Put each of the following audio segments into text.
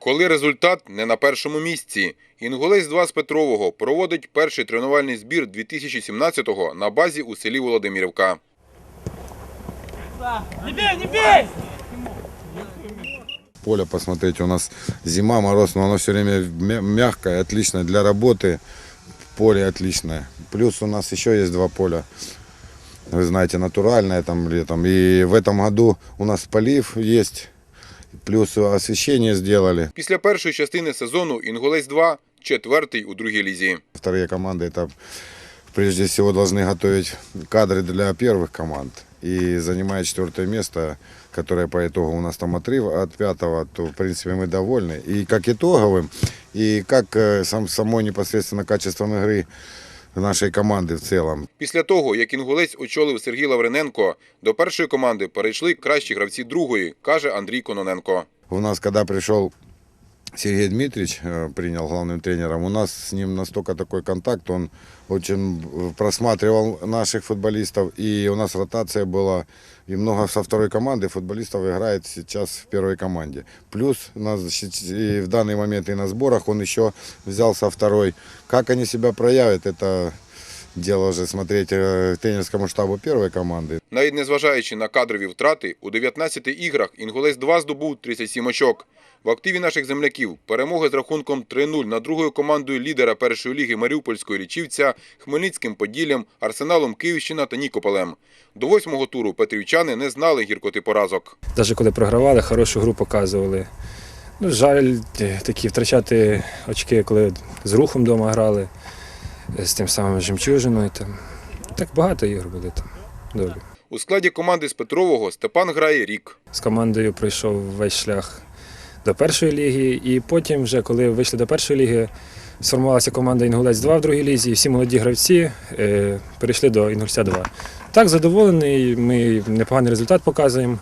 Коли результат не на першому місці. Інгулець 2 з Петрового проводить перший тренувальний збір 2017-го на базі у селі Володимирівка. Не бей, не бей! Поле посмотрите, у нас зима, мороз, но оно все время мя- мягкое, отличное для работы. Поле отличное. Плюс у нас еще есть два поля. Вы знаете, натуральное там летом. И в этом году у нас полив есть. Плюс освещение сделали. Після першої частини сезону Інгулець 2 четвертий у другій лізі. Вторые команды это прежде всего должны готовить кадры для первых команд. И занимая четвертое место, которое по итогу у нас там отрыв от пятого, то в принципе мы довольны. И как итоговым, и как э, сам, самой непосредственно качеством игры нашей команди в целом. Після того, як інгулець очолив Сергій Лавриненко, до першої команди перейшли кращі гравці другої, каже Андрій Кононенко. У нас, коли пришел Сергей Дмитриевич, э, принял главным тренером, у нас с ним настолько такой контакт, он очень просматривал наших футболистов, и у нас ротация была, и много со второй команды футболистов играет сейчас в первой команде. Плюс нас и в данный момент и на сборах он еще взял со второй. Как они себя проявят, это дело уже смотреть э, тренерскому штабу первой команды. Навіть незважаючи на кадрові втрати, у 19 іграх Інгулець 2 здобув 37 очок. В активі наших земляків перемоги з рахунком 3-0 над другою командою лідера першої ліги Маріупольського лічівця, Хмельницьким Поділлям, Арсеналом Київщина та Нікополем. До восьмого туру петрівчани не знали гіркоти поразок. Навіть коли програвали, хорошу гру показували. Ну, жаль такі втрачати очки, коли з рухом вдома грали, з тим самим жемчужиною. Там. Так багато ігор були там. Добре. У складі команди з Петрового Степан грає рік. З командою пройшов весь шлях до першої ліги, і потім, вже коли вийшли до першої ліги, сформувалася команда Інгулець 2 в другій лізі, і всі молоді гравці е, перейшли до Інгульця 2. Так, задоволений, ми непоганий результат показуємо.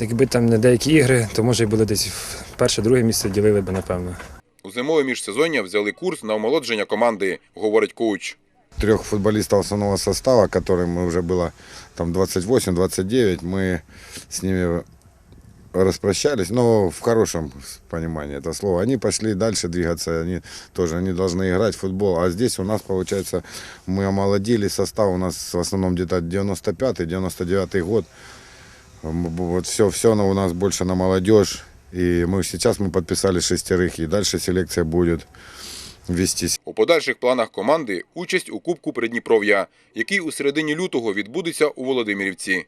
Якби там не деякі ігри, то може і були десь перше-друге місце ділили би, напевно. У зимове міжсезоння взяли курс на омолодження команди, говорить коуч. трех футболистов основного состава, которым уже было там 28-29, мы с ними распрощались, но в хорошем понимании это слово. Они пошли дальше двигаться, они тоже они должны играть в футбол. А здесь у нас, получается, мы омолодили состав, у нас в основном где-то 95-99 год. М, Вот все, все у нас больше на молодежь. И мы сейчас мы подписали шестерых, и дальше селекция будет вестись. У подальших планах команди участь у Кубку Придніпров'я, який у середині лютого відбудеться у Володимирівці.